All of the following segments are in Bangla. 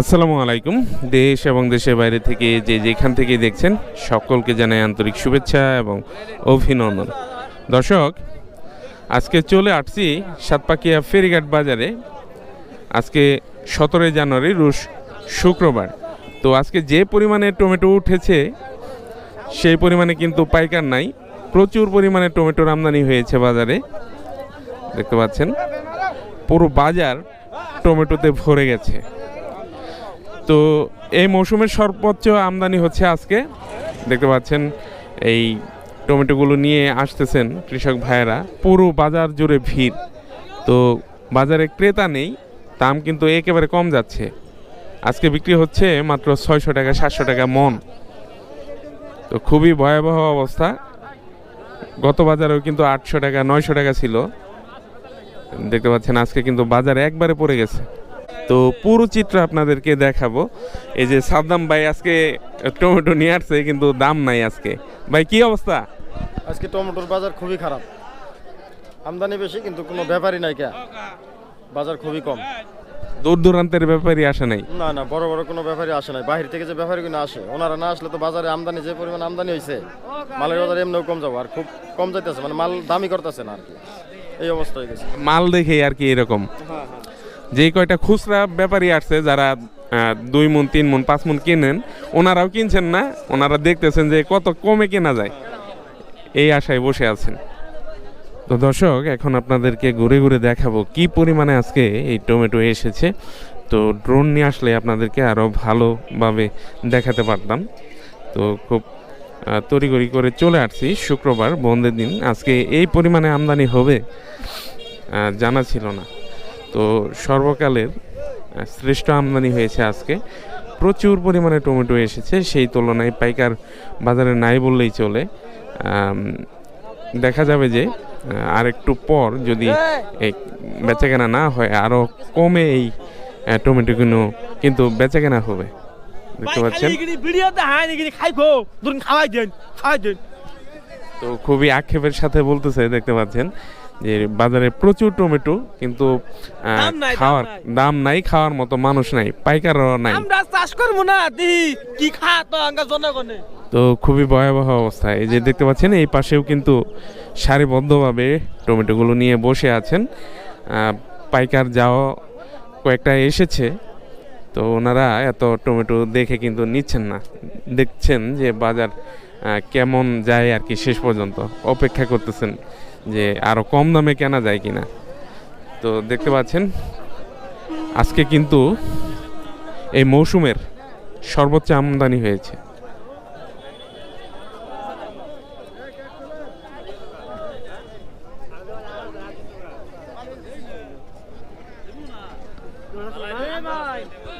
আসসালামু আলাইকুম। দেশ এবং দেশের বাইরে থেকে যে যেখান থেকে দেখছেন, সকলকে জানাই আন্তরিক শুভেচ্ছা এবং অভিনন্দন। দর্শক, আজকে চলে আসছি সাতপাকিয়া ফেরিঘাট বাজারে। আজকে সতেরোই জানুয়ারি, রুশ শুক্রবার। তো আজকে যে পরিমাণে টমেটো উঠেছে, সেই পরিমাণে কিন্তু পাইকার নাই। প্রচুর পরিমাণে টমেটোর আমদানি হয়েছে বাজারে। দেখতে পাচ্ছেন, পুরো বাজার টমেটোতে ভরে গেছে। তো এই মৌসুমের সর্বোচ্চ আমদানি হচ্ছে আজকে। দেখতে পাচ্ছেন, এই টমেটোগুলো নিয়ে আসতেছেন কৃষক ভাইয়েরা। পুরো বাজার জুড়ে ভিড়। তো বাজারে ক্রেতা নেই, দাম কিন্তু একেবারে কম যাচ্ছে। আজকে বিক্রি হচ্ছে মাত্র ছয়শো টাকা, সাতশো টাকা মন। তো খুবই ভয়াবহ অবস্থা। গত বাজারেও কিন্তু আটশো টাকা, নয়শো টাকা ছিল। দেখতে পাচ্ছেন, আজকে কিন্তু বাজার একবারে পড়ে গেছে। তো পুরো চিত্র আপনাদেরকে দেখাবো। এই যে সাদ্দাম ভাই আজকে টমেটো নিয়ে আসছে কিন্তু দাম নাই আজকে। ভাই কি অবস্থা? আজকে টমেটোর বাজার খুবই খারাপ। আমদানি বেশি কিন্তু কোনো ব্যাপারই নাই কে। বাজার খুবই কম। দূর দূরান্তের ব্যাপারই আসে নাই। না না বড় বড় কোনো ব্যাপারই আসে নাই। বাহির থেকে যে ব্যাপারীগুলো আসে ওনারা না আসলে তো বাজারে আমদানি যে পরিমাণ আমদানি হয়েছে মালের বাজার এমনিও কম যাব আর খুব কম যাইতেছে মানে মাল দামি করতেছে না আর কি। এই অবস্থা হয়ে গেছে। মাল দেখেই আর কি এরকম। যেই কয়টা খুচরা ব্যাপারী আসছে যারা দুই মন তিন মন পাঁচ মন কেনেন ওনারাও কিনছেন না ওনারা দেখতেছেন যে কত কমে কেনা যায়। এই আশায় বসে আছেন। তো দর্শক এখন আপনাদেরকে ঘুরে ঘুরে দেখাবো কি পরিমাণে আজকে এই টমেটো এসেছে। তো ড্রোন নিয়ে আসলে আপনাদেরকে আরও ভালোভাবে দেখাতে পারতাম। তো খুব আহ, তড়িঘড়ি করে চলে আসছি শুক্রবার বন্ধের দিন। আজকে এই পরিমাণে আমদানি হবে জানা ছিল না। তো সর্বকালের শ্রেষ্ঠ আমদানি হয়েছে আজকে। প্রচুর পরিমাণে টমেটো এসেছে সেই তুলনায় পাইকার বাজারে নাই বললেই চলে। দেখা যাবে যে আর একটু পর যদি এই বেচাকেনা না হয় আরও কমে এই টমেটোগুলো কিন্তু বেচাকেনা হবে। দেখতে পাচ্ছেন? তো খুবই আক্ষেপের সাথে বলতেছে দেখতে পাচ্ছেন। যে বাজারে প্রচুর টমেটো কিন্তু খাওয়ার দাম নাই খাওয়ার মতো মানুষ নাই পাইকারও নাই। আমরা চাষ করব না কি খা তো আঙ্গা জনগণে। তো খুবই ভয়াবহ অবস্থা। এই যে দেখতে পাচ্ছেন এই পাশেও কিন্তু সারিবদ্ধভাবে টমেটোগুলো নিয়ে বসে আছেন। পাইকার যাও কয়েকটা এসেছে। তো ওনারা এত টমেটো দেখে কিন্তু নিচ্ছেন না। দেখছেন যে বাজার কেমন যায় আর কি শেষ পর্যন্ত। অপেক্ষা করতেছেন। যে আরও কম দামে কেনা যায় কিনা। তো দেখতে পাচ্ছেন, আজকে কিন্তু এই মৌসুমের সর্বোচ্চ আমদানি হয়েছে।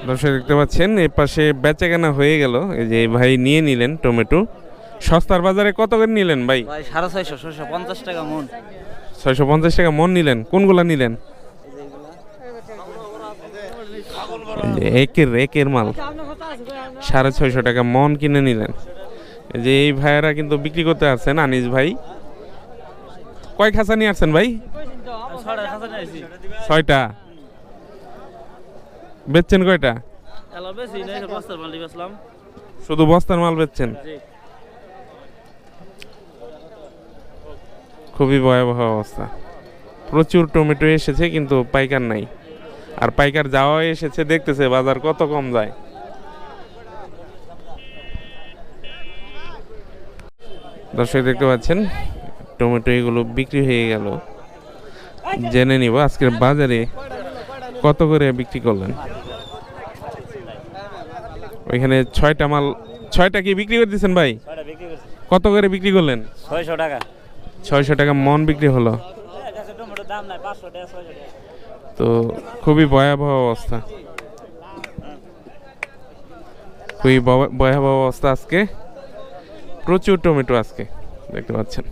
দর্শক, দেখতে পাচ্ছেন এ পাশে বেচা কেনা হয়ে গেল। এই যে ভাই নিয়ে নিলেন টমেটো। সস্তার বাজারে কত করে নিলেন ভাই? ভাই সাড়ে ছয়শো ছয়শো পঞ্চাশ টাকা মন। ছয়শো পঞ্চাশ টাকা মন নিলেন? কোনগুলো নিলেন? একের একের মাল। সাড়ে ছয়শো টাকা মন কিনে নিলেন। যে এই ভাইয়েরা কিন্তু বিক্রি করতে আসছেন আনিস ভাই? কয় খাঁচা নিয়ে আসছেন ভাই? ছয়টা। বেচছেন কয়টা? বেশি নাই বস্তার মালি বেসলাম শুধু বস্তার মাল বেচছেন? খুবই ভয়াবহ অবস্থা। প্রচুর টমেটো এসেছে কিন্তু পাইকার নাই। আর পাইকার যাওয়া এসেছে দেখতেছে বাজার কত কম যায়। দর্শক দেখতে পাচ্ছেন টমেটো এগুলো বিক্রি হয়ে গেল। জেনে নিব আজকের বাজারে কত করে বিক্রি করলেন। ওইখানে ছয়টা মাল ছয়টা কি বিক্রি করে দিচ্ছেন ভাই? কত করে বিক্রি করলেন? ছয়শো টাকা। ছয়শো টাকা মন বিক্রি হলো। তো খুবই ভয়াবহ অবস্থা। খুবই ভয়াবহ অবস্থা আজকে। প্রচুর টমেটো আজকে, দেখতে পাচ্ছেন।